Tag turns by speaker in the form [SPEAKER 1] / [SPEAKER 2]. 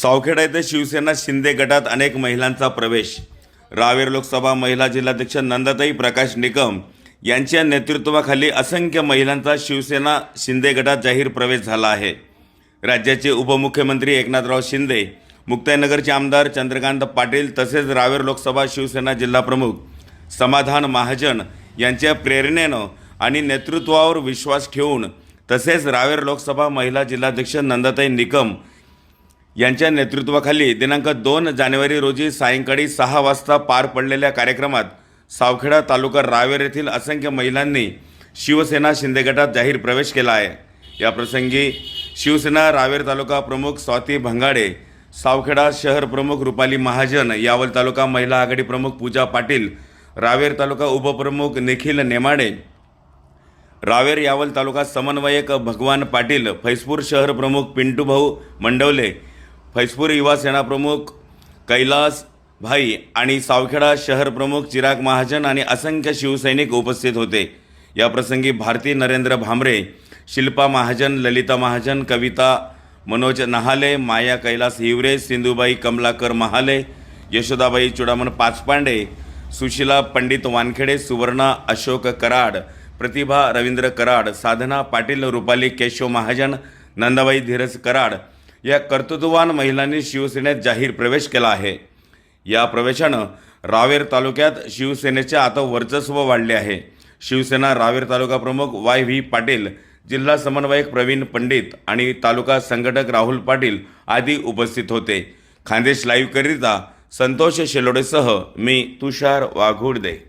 [SPEAKER 1] सावखेडा येथे शिवसेना शिंदे गटात अनेक महिलांचा प्रवेश. रावेर लोकसभा महिला जिल्हाध्यक्ष नंदाताई प्रकाश निकम यांच्या नेतृत्वाखाली असंख्य महिलांचा शिवसेना शिंदे गटात जाहीर प्रवेश झाला आहे. राज्याचे उपमुख्यमंत्री एकनाथराव शिंदे मुक्ताईनगरचे आमदार चंद्रकांत पाटील तसेच रावेर लोकसभा शिवसेना जिल्हाप्रमुख समाधान महाजन यांच्या प्रेरणेनं आणि नेतृत्वावर विश्वास ठेवून तसेच रावेर लोकसभा महिला जिल्हाध्यक्ष नंदाताई निकम यांच्या नेतृत्वाखाली दिनांक दोन जानेवारी रोजी सायंकाळी सहा वाजता पार पडलेल्या कार्यक्रमात सावखेडा तालुका रावेर येथील असंख्य महिलांनी शिवसेना शिंदे गटात जाहीर प्रवेश केला आहे. या प्रसंगी शिवसेना रावेर तालुका प्रमुख स्वाती भंगाडे सावखेडा शहर प्रमुख रुपाली महाजन यावल तालुका महिला आघाडी प्रमुख पूजा पाटील रावेर तालुका उपप्रमुख निखिल नेमाडे रावेर यावल तालुका समन्वयक भगवान पाटील फैसपूर शहर प्रमुख पिंटू भाऊ मंडवले फैजपूर युवा सेना प्रमुख कैलास भाई आणि सावखेडा शहर प्रमुख चिराग महाजन आणि असंख्य शिवसैनिक उपस्थित होते. या प्रसंगी भारती नरेंद्र भामरे शिल्पा महाजन ललिता महाजन कविता मनोज नहाले माया कैलास हिवरे सिंधुबाई कमलाकर महाले यशोदाबाई चुडामण पाचपांडे सुशिला पंडित वानखेडे सुवर्णा अशोक कराड प्रतिभा रवींद्र कराड साधना पाटील रुपाली केशव महाजन नंदाबाई धीरज कराड या कर्तृत्ववान महिलांनी शिवसेनेत जाहीर प्रवेश केला आहे. या प्रवेशानं रावेर तालुक्यात शिवसेनेचे आता वर्चस्व वाढले आहे. शिवसेना रावेर तालुका प्रमुख वाय व्ही पाटील जिल्हा समन्वयक प्रवीण पंडित आणि तालुका संघटक राहुल पाटील आदी उपस्थित होते. खानदेश लाईव्हकरिता संतोष शेलोडेसह मी तुषार वाघुडदे